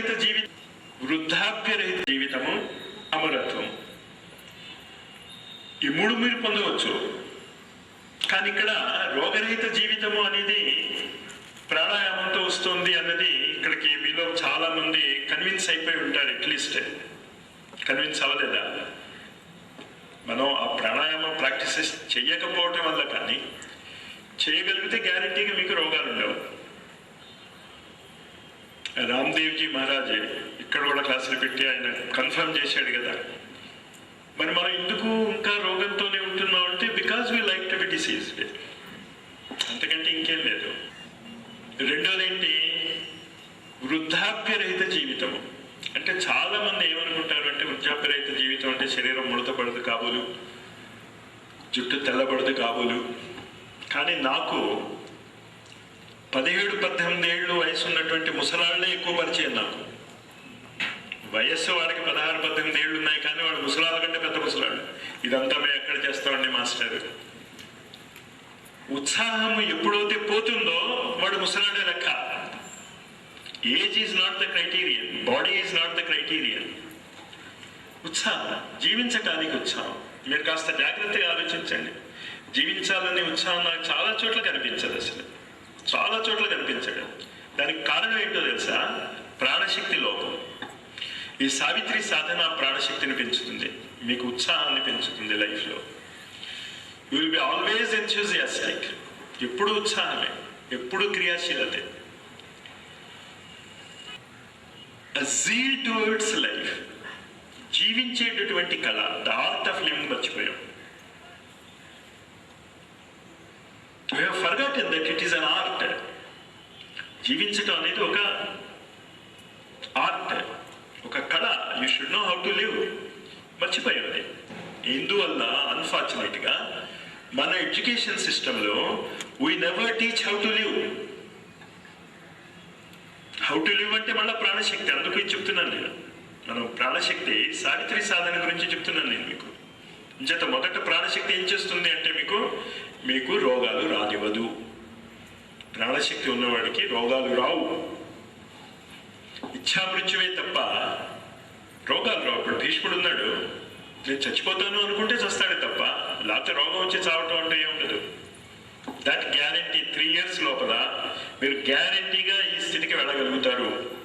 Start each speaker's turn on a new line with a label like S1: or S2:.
S1: రోగరహిత జీవి వృద్ధాప్యరహిత జీవితము అమరత్వం. ఈ మూడు మీరు పొందవచ్చు. కానీ ఇక్కడ రోగరహిత జీవితము అనేది ప్రాణాయామంతో వస్తుంది అన్నది ఇక్కడికి మీలో చాలా మంది కన్విన్స్ అయిపోయి ఉంటారు అట్లీస్ట్ కన్విన్స్ అవ్వలేదా? మనం ఆ ప్రాణాయామ ప్రాక్టీసెస్ చేయకపోవటం వల్ల కానీ చేయగలిగితే గ్యారంటీగా మీకు రోగాలు రామ్దేవ్జీ మహారాజ్ ఇక్కడ కూడా క్లాసులు పెట్టి ఆయన కన్ఫర్మ్ చేశాడు కదా. మరి మనం ఎందుకు ఇంకా రోగంతోనే ఉంటున్నాం అంటే because we like to be diseased అంతకంటే ఇంకేం లేదు. రెండోది ఏంటి వృద్ధాప్యరహిత జీవితము అంటే చాలా మంది ఏమనుకుంటారు అంటే వృద్ధాప్యరహిత జీవితం అంటే శరీరం ముడతపడదు కాబోలు జుట్టు తెల్లబడదు కాబోలు. కానీ నాకు పదిహేడు పద్దెనిమిది ఏళ్ళు వయసు ఉన్నటువంటి ముసలాళ్ళే ఎక్కువ పరిచయం నాకు. వయస్సు వాడికి పదహారు పద్దెనిమిది ఏళ్ళు ఉన్నాయి కానీ వాడు ముసలాళ్ళ కంటే పెద్ద ముసలాడు ఇదంతా మేము ఎక్కడ చేస్తామండి మాస్టర్? ఉత్సాహం ఎప్పుడైతే పోతుందో వాడు ముసలాడే లెక్క. Age is not the criterion. Body is not the criterion. ఉత్సాహం. జీవించటానికి ఉత్సాహం. మీరు కాస్త జాగ్రత్తగా ఆలోచించండి. జీవించాలనే ఉత్సాహం నాకు చాలా చోట్ల కనిపించదు అసలు. చాలా చోట్ల కనిపించడం. దానికి కారణం ఏంటో తెలుసా? ప్రాణశక్తి లోపం. ఈ సావిత్రి సాధన ప్రాణశక్తిని పెంచుతుంది. మీకు ఉత్సాహాన్ని పెంచుతుంది లైఫ్లో. You will be always enthusiastic ఎప్పుడు ఉత్సాహమే. ఎప్పుడు క్రియాశీలతే. జీల్ టువర్డ్స్ లైఫ్ జీవించేటటువంటి కళ ద ఆర్ట్ ఆఫ్ లివింగ్ మర్చిపోయాం. We in that it is an art జీవించటం అనేది ఒక ఆర్ట్ ఒక కళ. You should know how to live మర్చిపోయింది ఇందువల్ల అన్ఫార్చునేట్గా మన ఎడ్యుకేషన్ సిస్టంలో we never teach how to live how to live అంటే మళ్ళీ ప్రాణశక్తి. అందుకు ఇది చెప్తున్నాను నేను. మనం ప్రాణశక్తి సావిత్రి సాధన గురించి చెప్తున్నాను నేను మీకు. చేత మొదట ప్రాణశక్తి ఏం చేస్తుంది అంటే మీకు మీకు రోగాలు రానివ్వదు. ప్రాణశక్తి ఉన్నవాడికి రోగాలు రావు. ఇచ్చామృత్యువే తప్ప రోగాలు రావు. ఇప్పుడు భీష్ముడు ఉన్నాడు. నేను చచ్చిపోతాను అనుకుంటే చస్తాడే తప్ప లేకపోతే రోగం వచ్చి చావటం అంటే ఏముండదు దట్ గ్యారంటీ త్రీ ఇయర్స్ లోపల మీరు గ్యారంటీగా ఈ స్థితికి వెళ్ళగలుగుతారు.